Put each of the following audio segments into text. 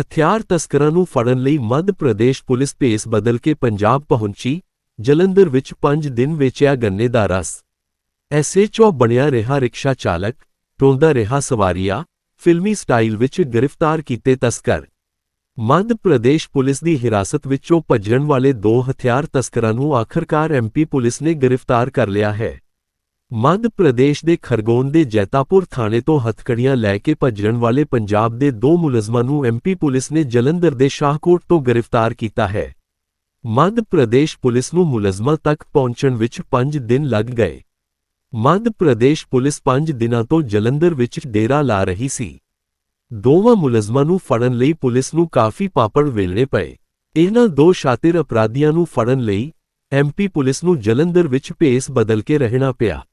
ਹਥਿਆਰ ਤਸਕਰਾਂ ਨੂੰ ਫੜਨ ਲਈ ਮੱਧ ਪ੍ਰਦੇਸ਼ ਪੁਲਿਸ ਭੇਸ ਬਦਲ ਕੇ ਪੰਜਾਬ ਪਹੁੰਚੀ, ਜਲੰਧਰ ਵਿੱਚ 5 ਦਿਨ ਵੇਚਿਆ ਗੰਨੇ ਦਾ ਰਸ। ਐਸਐਚਓ ਬਣਿਆ ਰਿਹਾ ਰਿਕਸ਼ਾ ਚਾਲਕ, ਟੋਂਦਾ ਰਿਹਾ ਸਵਾਰੀਆ, ਫਿਲਮੀ ਸਟਾਈਲ ਵਿੱਚ ਗ੍ਰਿਫਤਾਰ ਕੀਤੇ ਤਸਕਰ। ਮੱਧ ਪ੍ਰਦੇਸ਼ ਪੁਲਿਸ ਦੀ ਹਿਰਾਸਤ ਵਿੱਚੋਂ ਭੱਜਣ ਵਾਲੇ ਦੋ ਹਥਿਆਰ ਤਸਕਰਾਂ ਨੂੰ ਆਖਰਕਾਰ ਐਮਪੀ ਪੁਲਿਸ ਨੇ ਗ੍ਰਿਫਤਾਰ ਕਰ ਲਿਆ ਹੈ। ਮੱਧ ਪ੍ਰਦੇਸ਼ ਦੇ ਖਰਗੋਨ ਦੇ ਜੈਤਾਪੁਰ ਥਾਣੇ ਤੋਂ ਹਥਕੜੀਆਂ ਲੈ ਕੇ ਭੱਜਣ ਵਾਲੇ ਪੰਜਾਬ ਦੇ ਦੋ ਮੁਲਜ਼ਮਾਂ ਨੂੰ ਐਮਪੀ ਪੁਲਿਸ ਨੇ ਜਲੰਧਰ ਦੇ ਸ਼ਾਹਕੋਟ ਤੋਂ ਗ੍ਰਿਫਤਾਰ ਕੀਤਾ ਹੈ। ਮੱਧ ਪ੍ਰਦੇਸ਼ ਪੁਲਿਸ ਨੂੰ ਮੁਲਜ਼ਮਾਂ ਤੱਕ ਪਹੁੰਚਣ ਵਿੱਚ 5 ਦਿਨ ਲੱਗ ਗਏ। ਮੱਧ ਪ੍ਰਦੇਸ਼ ਪੁਲਿਸ 5 ਦਿਨਾਂ ਤੋਂ ਜਲੰਧਰ ਵਿੱਚ ਡੇਰਾ ਲਾ ਰਹੀ ਸੀ। ਦੋਵਾਂ ਮੁਲਜ਼ਮਾਂ ਨੂੰ ਫੜਨ ਲਈ ਪੁਲਿਸ ਨੂੰ ਕਾਫੀ ਪਾਪੜ ਵੇਲਣੇ ਪਏ। ਇਹਨਾਂ ਦੋ ਸ਼ਾਤਿਰ ਅਪਰਾਧੀਆਂ ਨੂੰ ਫੜਨ ਲਈ ਐਮਪੀ ਪੁਲਿਸ ਨੂੰ ਜਲੰਧਰ ਵਿੱਚ ਭੇਸ ਬਦਲ ਕੇ ਰਹਿਣਾ ਪਿਆ।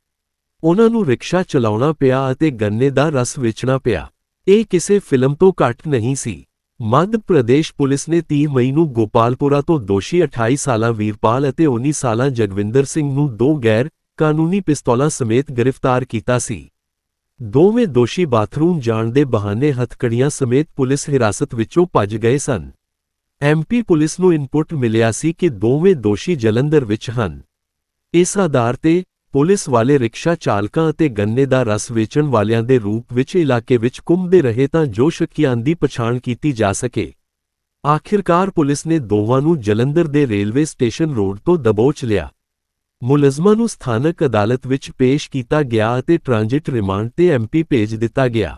ਉਹਨਾਂ ਨੂੰ ਰਿਕਸ਼ਾ ਚਲਾਉਣਾ ਪਿਆ ਅਤੇ ਗੰਨੇ ਦਾ ਰਸ ਵੇਚਣਾ ਪਿਆ। ਇਹ ਕਿਸੇ ਫਿਲਮ ਤੋਂ ਘੱਟ ਨਹੀਂ ਸੀ। ਮੱਧ ਪ੍ਰਦੇਸ਼ ਪੁਲਿਸ ਨੇ 30 ਮਈ ਨੂੰ ਗੋਪਾਲਪੁਰਾ ਤੋਂ ਦੋਸ਼ੀ 28 ਸਾਲਾ ਵੀਰਪਾਲ ਅਤੇ 19 ਸਾਲਾ ਜਗਵਿੰਦਰ ਸਿੰਘ ਨੂੰ ਦੋ ਗੈਰ ਕਾਨੂੰਨੀ ਪਿਸਤੌਲਾਂ ਸਮੇਤ ਗ੍ਰਿਫਤਾਰ ਕੀਤਾ ਸੀ। ਦੋਵੇਂ ਦੋਸ਼ੀ ਬਾਥਰੂਮ ਜਾਣ ਦੇ ਬਹਾਨੇ ਹਥਕੜੀਆਂ ਸਮੇਤ ਪੁਲਿਸ ਹਿਰਾਸਤ ਵਿੱਚੋਂ ਭੱਜ ਗਏ ਸਨ। ਐਮਪੀ ਪੁਲਿਸ ਨੂੰ ਇਨਪੁਟ ਮਿਲਿਆ ਸੀ ਕਿ ਦੋਵੇਂ ਦੋਸ਼ੀ ਜਲੰਧਰ ਵਿੱਚ ਹਨ। ਇਸ ਆਧਾਰ ਤੇ ਪੁਲਿਸ ਵਾਲੇ ਰਿਕਸ਼ਾ ਚਾਲਕਾਂ ਅਤੇ ਗੰਨੇ ਦਾ ਰਸ ਵੇਚਣ ਵਾਲਿਆਂ ਦੇ ਰੂਪ ਵਿੱਚ ਇਲਾਕੇ ਵਿੱਚ ਘੁੰਮਦੇ ਰਹੇ ਤਾਂ ਜੋ ਸ਼ੱਕੀਆਂ ਦੀ ਪਛਾਣ ਕੀਤੀ ਜਾ ਸਕੇ। ਆਖਿਰਕਾਰ ਪੁਲਿਸ ਨੇ ਦੋਵਾਂ ਨੂੰ ਜਲੰਧਰ ਦੇ ਰੇਲਵੇ ਸਟੇਸ਼ਨ ਰੋਡ ਤੋਂ ਦਬੋਚ ਲਿਆ। ਮੁਲਜ਼ਮਾਂ ਨੂੰ ਸਥਾਨਕ ਅਦਾਲਤ ਵਿੱਚ ਪੇਸ਼ ਕੀਤਾ ਗਿਆ ਅਤੇ ਟ੍ਰਾਂਜਿਟ ਰਿਮਾਂਡ ਤੇ ਐਮਪੀ ਭੇਜ ਦਿੱਤਾ ਗਿਆ।